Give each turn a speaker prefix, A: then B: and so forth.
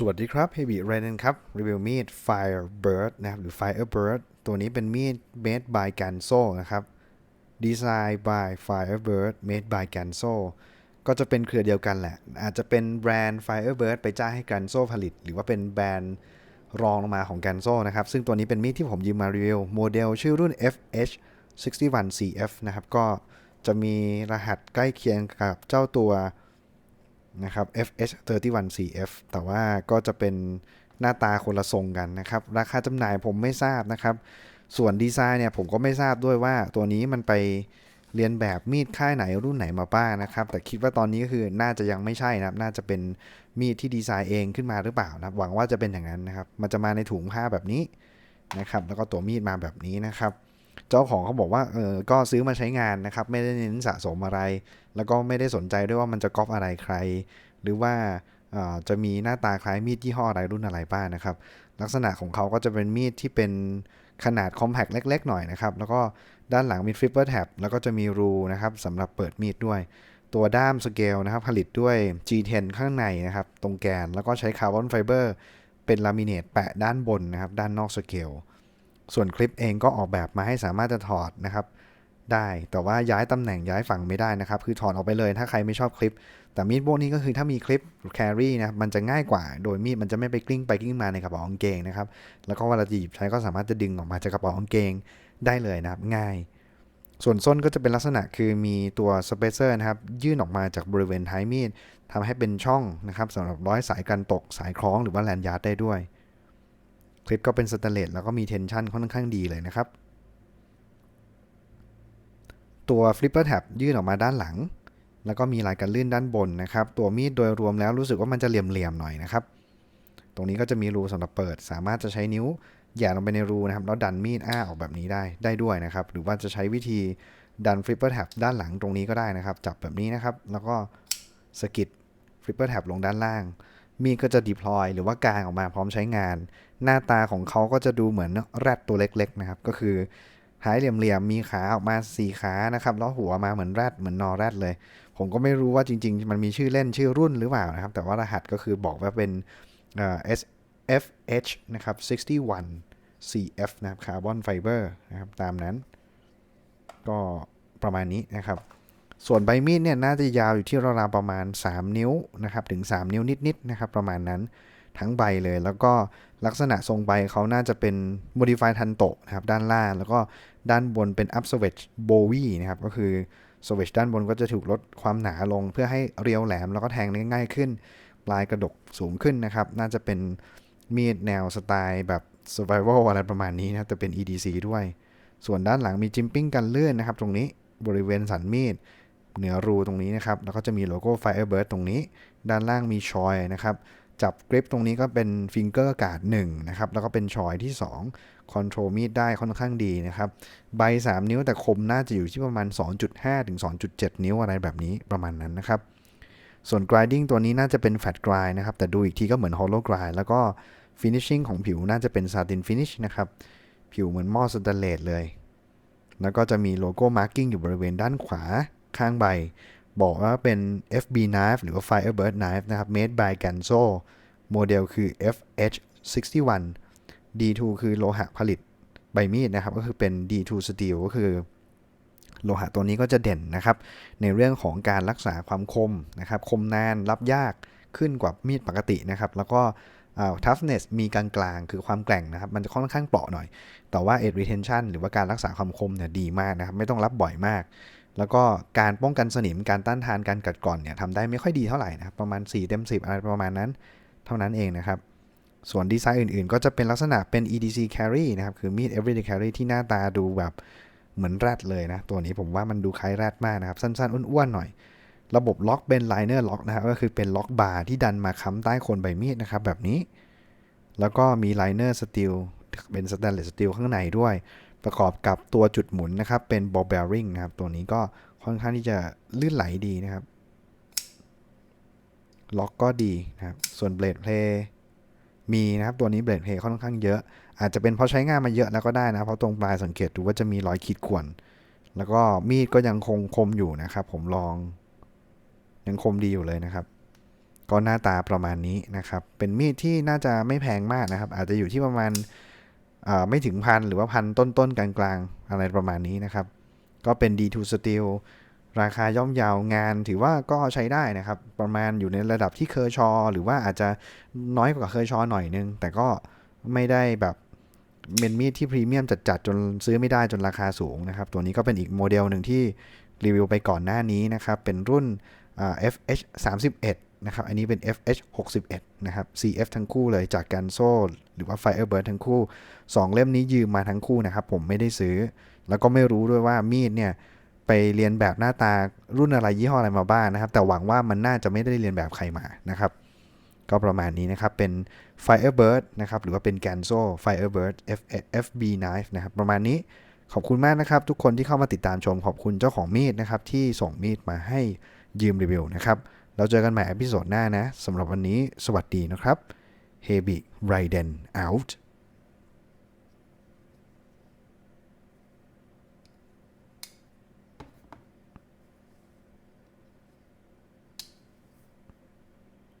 A: สวัสดีครับ Heavy r a d e n ครับรีวิวมีด Firebird นะครับหรือ Firebird ตัวนี้เป็นมีด made by Ganso นะครับ Design by Firebird made by Ganso ก็จะเป็นเครือเดียวกันแหละ อาจจะเป็นแบรนด์ Firebird ไปจ้างให้ Ganso ผลิต หรือว่าเป็นแบรนด์รองลงมาของ Ganso นะครับ ซึ่งตัวนี้เป็นมีดที่ผมยืมมารีวิวโมเดลชื่อรุ่น FH 61 CF นะครับ ก็จะมีรหัสใกล้เคียงกับเจ้าตัว นะครับ FH31CF แต่ว่าก็จะเป็นหน้าตาคนละทรงกันนะครับ ราคาจำหน่ายผมไม่ทราบนะครับ ส่วนดีไซน์เนี่ยผมก็ไม่ทราบด้วยว่าตัวนี้มันไปเรียนแบบมีดค่ายไหนรุ่นไหนมาบ้างนะครับ แต่คิดว่าตอนนี้ก็คือน่าจะยังไม่ใช่นะครับ น่าจะเป็นมีดที่ดีไซน์เองขึ้นมาหรือเปล่านะหวังว่าจะเป็นอย่างนั้นนะครับ มันจะมาในถุงผ้าแบบนี้นะครับ แล้วก็ตัวมีดมาแบบนี้นะครับ เจ้าของเขาบอกว่าเออก็ซื้อมาใช้งานนะครับ ไม่ได้เน้นสะสมอะไร แล้วก็ไม่ได้สนใจด้วยว่ามันจะก๊อปอะไรใคร หรือว่าจะมีหน้าตาคล้ายมีดยี่ห้ออะไรรุ่นอะไรบ้างนะครับ ลักษณะของเขาก็จะเป็นมีดที่เป็นขนาดคอมแพคเล็ก ๆ หน่อยนะครับ แล้วก็ด้านหลังมีฟิปเปอร์แท็บแล้วก็จะมีรูนะครับสำหรับเปิดมีดด้วย ตัวด้ามสเกลนะครับ ผลิตด้วย G10 ข้างในนะครับ ตรงแกนแล้วก็ใช้คาร์บอนไฟเบอร์เป็นลามิเนตแปะด้านบนนะครับ ด้านนอกสเกล ส่วนคลิปเองก็ออกแบบมาให้สามารถจะถอดนะครับ ได้แต่ว่าย้ายตำแหน่งย้ายฝั่งไม่ได้นะครับ คือถอดออกไปเลยถ้าใครไม่ชอบคลิป แต่มีดพวกนี้ก็คือถ้ามีคลิปแครี่นะครับมันจะง่ายกว่า โดยมีดมันจะไม่ไปกลิ้งไปกลิ้งมาในกระเป๋ากางเกงนะครับ แล้วก็เวลาจะหยิบใช้ก็สามารถจะดึงออกมาจากกระเป๋ากางเกงได้เลยนะครับ ง่าย ส่วนส้นก็จะเป็นลักษณะคือมีตัวสเปเซอร์นะครับยื่นออกมาจากบริเวณท้ายมีดทำให้เป็นช่องนะครับสำหรับร้อยสายกันตกสายคล้องหรือว่าแลนยาร์ดได้ด้วย คลิปก็เป็นสแตนเลสแล้วก็มีเทนชันค่อนข้างดีเลยนะครับ ตัวฟลิปเปอร์แท็บยื่นออกมาด้านหลัง แล้วก็มีลายกันลื่นด้านบนนะครับ ตัวมีดโดยรวมแล้วรู้สึกว่ามันจะเหลี่ยมๆหน่อยนะครับ ตรงนี้ก็จะมีรูสำหรับเปิด สามารถจะใช้นิ้วหย่าลงไปในรูนะครับแล้วดันมีดอ้าออกแบบนี้ได้ได้ด้วยนะครับ หรือว่าจะใช้วิธีดันฟลิปเปอร์แท็บด้านหลังตรงนี้ก็ได้นะครับ จับแบบนี้นะครับ แล้วก็สกิดฟลิปเปอร์แท็บลงด้านล่าง มีดก็จะดีพลอยหรือว่ากางออกมาพร้อมใช้งาน หน้าตาของเขาก็จะดูเหมือนแรดตัวเล็กๆนะครับ ก็คือหายเหลี่ยมๆ มีขาออกมาสี่ขานะครับ แล้วหัวมาเหมือนแรดเหมือนนอแรดเลย ผมก็ไม่รู้ว่าจริง ๆ มันมีชื่อเล่นชื่อรุ่นหรือเปล่านะครับ แต่ว่ารหัสก็คือบอกว่าเป็น SFH นะครับ 61 CF นะครับคาร์บอนไฟเบอร์นะครับ ตามนั้น ก็ประมาณนี้นะครับ ส่วนใบมีดเนี่ยน่าจะยาวอยู่ที่ราวๆประมาณ 3 นิ้วนะครับถึง 3 นิ้วนิดๆนะครับประมาณนั้นทั้งใบเลย แล้วก็ลักษณะทรงใบเขาน่าจะเป็น modify ทันโตนะครับด้านล่าง แล้วก็ด้านบนเป็น up switch bowie นะครับก็คือ switch ด้านบนก็จะถูกลดความหนาลง เพื่อให้เรียวแหลมแล้วก็แทงได้ง่ายขึ้น ปลายกระดกสูงขึ้นนะครับ น่าจะเป็นมีดแนวสไตล์แบบ survival อะไรประมาณนี้นะแต่เป็น EDC ด้วย ส่วนด้านหลังมีจิมปิ้งกันเลื่อนนะครับ ตรงนี้บริเวณสันมีด เหนือรูตรงนี้นะครับ แล้วก็จะมีโลโก้ Firebird ตรงนี้ ด้านล่างมีชอยนะครับ จับกริปตรงนี้ก็เป็นฟิงเกอร์การ์ด1นะครับ แล้วก็เป็นชอยที่ 2 คอนโทรลมีดได้ค่อนข้างดีนะครับ ใบ 3 นิ้วแต่คมน่าจะอยู่ที่ประมาณ 2.5 ถึง 2.7 นิ้วอะไรแบบนี้ประมาณนั้นนะครับ ส่วน grinding ตัวนี้น่าจะเป็น fat grind นะครับ แต่ดูอีกทีก็เหมือน hollow grind แล้วก็ finishing ของผิวน่าจะเป็น satin finish นะครับ ผิวเหมือนหม้อสแตนเลสเลย แล้วก็จะมีโลโก้ marking อยู่บริเวณด้านขวา ข้างใบ บอกว่าเป็น FB knife หรือว่า Firebird knife นะครับ made by Ganso โมเดลคือ FH61 D2 คือโลหะผลิตใบมีดนะครับ ก็คือเป็น D2 steel ก็คือโลหะตัวนี้ก็จะเด่นนะครับ ในเรื่องของการรักษาความคมนะครับ คมนานรับยากขึ้นกว่ามีดปกตินะครับ แล้วก็ toughness มีกลางๆ คือความแกร่งนะครับ มันจะค่อนข้างเปราะหน่อย แต่ว่า edge retention หรือว่าการรักษาความคมเนี่ยดีมากนะครับ ไม่ต้องรับบ่อยมาก แล้วก็การป้องกันสนิมการต้านทานการกัดกร่อนเนี่ยทำได้ไม่ค่อยดีเท่าไหร่นะครับประมาณ 4 เต็ม 10 อะไรประมาณนั้น เท่านั้นเองนะครับ ส่วนดีไซน์อื่นๆ ก็จะเป็นลักษณะเป็น EDC carry นะครับ คือมีด everyday carry ที่หน้าตาดูแบบเหมือนแรดเลยนะ ตัวนี้ผมว่ามันดูคล้ายแรดมากนะครับ สั้นๆ อ้วนๆหน่อย ระบบล็อกเป็น liner lock นะครับก็คือเป็นล็อกบาร์ที่ดันมาค้ำใต้โคนใบมีดนะครับแบบนี้ แล้วก็มี liner steel เป็น stainless steel ข้างในด้วย ประกอบกับตัวจุดหมุนนะครับ เป็น ball bearing นะครับ ตัวนี้ก็ค่อนข้างที่จะลื่นไหลดีนะครับ ล็อกก็ดีนะครับ ส่วนเบลดเพลย์มีนะครับ ตัวนี้เบลดเพลย์ค่อนข้างเยอะ อาจจะเป็นเพราะใช้งานมาเยอะแล้วก็ได้นะ เพราะตรงปลายสังเกตดูว่าจะมีรอยขีดข่วน แล้วก็มีดก็ยังคงคมอยู่นะครับ ผมลอง ยังคมดีอยู่เลยนะครับ ก็หน้าตาประมาณนี้นะครับ เป็นมีดที่น่าจะไม่แพงมากนะครับ อาจจะอยู่ที่ประมาณ ไม่ถึงพันหรือว่าพันต้นๆ กลางๆ อะไรประมาณนี้นะครับ ก็เป็น D2 Steel ราคาย่อมเยาวงานถือว่าก็ใช้ได้นะครับ ประมาณอยู่ในระดับที่เคอร์ชอ หรือว่าอาจจะน้อยกว่าเคอร์ชอหน่อยนึง แต่ก็ไม่ได้แบบเป็นมีดที่พรีเมียมจัดๆจนซื้อไม่ได้จนราคาสูงนะครับ ตัวนี้ก็เป็นอีกโมเดลหนึ่งที่รีวิวไปก่อนหน้านี้นะครับ เป็นรุ่น FH 31นะครับ อันนี้เป็น FH 61นะครับ CF ทั้งคู่เลยจากกันโซ่หรือว่า Firebird ทั้งคู่ 2 เล่มนี้ยืมมาทั้งคู่นะครับ ผมไม่ได้ซื้อ แล้วก็ไม่รู้ด้วยว่ามีดเนี่ยไปเรียนแบบหน้าตารุ่นอะไรยี่ห้ออะไรมาบ้างนะครับ แต่หวังว่ามันน่าจะไม่ได้เรียนแบบใครมานะครับ ก็ประมาณนี้นะครับ เป็น Firebird นะครับ หรือว่าเป็น Ganzo Firebird F FB Knife นะครับ ประมาณนี้ขอบคุณมากนะครับ ทุกคนที่เข้ามาติดตามชม ขอบคุณเจ้าของมีดนะครับที่ส่งมีดมาให้ ยืมรีวิวนะครับเราเจอกันใหม่อพิโซดหน้านะสำหรับวันนี้สวัสดีนะครับ h e b i Raiden out